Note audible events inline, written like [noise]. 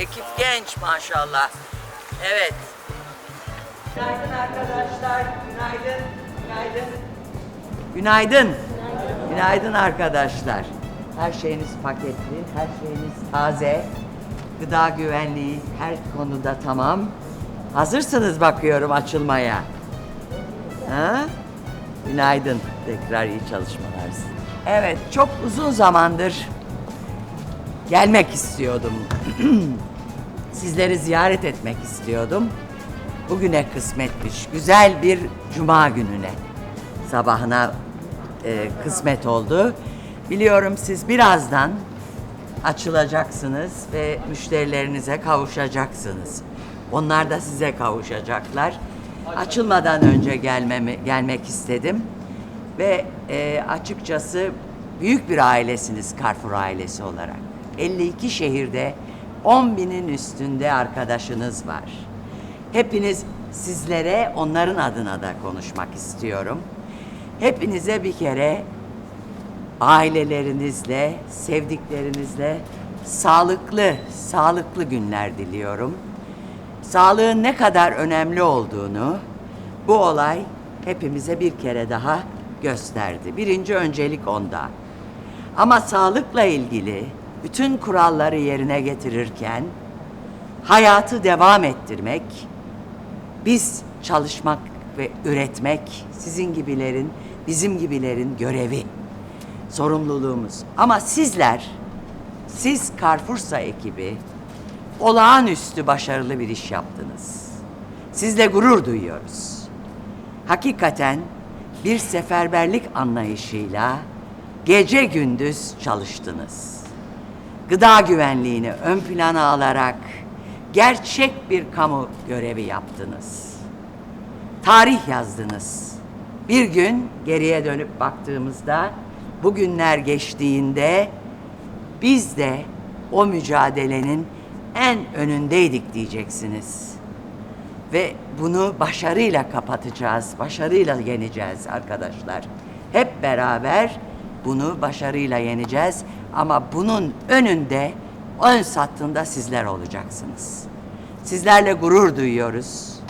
Ekip genç maşallah. Evet. Günaydın arkadaşlar. Günaydın. Günaydın. Günaydın. Günaydın arkadaşlar. Her şeyiniz paketli, her şeyiniz taze. Gıda güvenliği her konuda tamam. Hazırsınız bakıyorum açılmaya. Ha? Günaydın. Tekrar iyi çalışmalar. size. Evet, çok uzun zamandır gelmek istiyordum. [clears throat] Sizleri ziyaret etmek istiyordum. Bugüne kısmetmiş. Güzel bir cuma gününe. Sabahına e, kısmet oldu. Biliyorum siz birazdan açılacaksınız ve müşterilerinize kavuşacaksınız. Onlar da size kavuşacaklar. Açılmadan önce gelmemi gelmek istedim ve e, açıkçası büyük bir ailesiniz Carrefour ailesi olarak. 52 şehirde 10 binin üstünde arkadaşınız var. Hepiniz sizlere onların adına da konuşmak istiyorum. Hepinize bir kere ailelerinizle, sevdiklerinizle sağlıklı, sağlıklı günler diliyorum. Sağlığın ne kadar önemli olduğunu bu olay hepimize bir kere daha gösterdi. Birinci öncelik onda. Ama sağlıkla ilgili bütün kuralları yerine getirirken hayatı devam ettirmek, biz çalışmak ve üretmek sizin gibilerin, bizim gibilerin görevi, sorumluluğumuz. Ama sizler, siz Carrefour'sa ekibi olağanüstü başarılı bir iş yaptınız. Sizle gurur duyuyoruz. Hakikaten bir seferberlik anlayışıyla gece gündüz çalıştınız. Gıda güvenliğini ön plana alarak gerçek bir kamu görevi yaptınız. Tarih yazdınız. Bir gün geriye dönüp baktığımızda bugünler geçtiğinde biz de o mücadelenin en önündeydik diyeceksiniz. Ve bunu başarıyla kapatacağız, başarıyla yeneceğiz arkadaşlar. Hep beraber bunu başarıyla yeneceğiz ama bunun önünde, ön sattığında sizler olacaksınız. Sizlerle gurur duyuyoruz.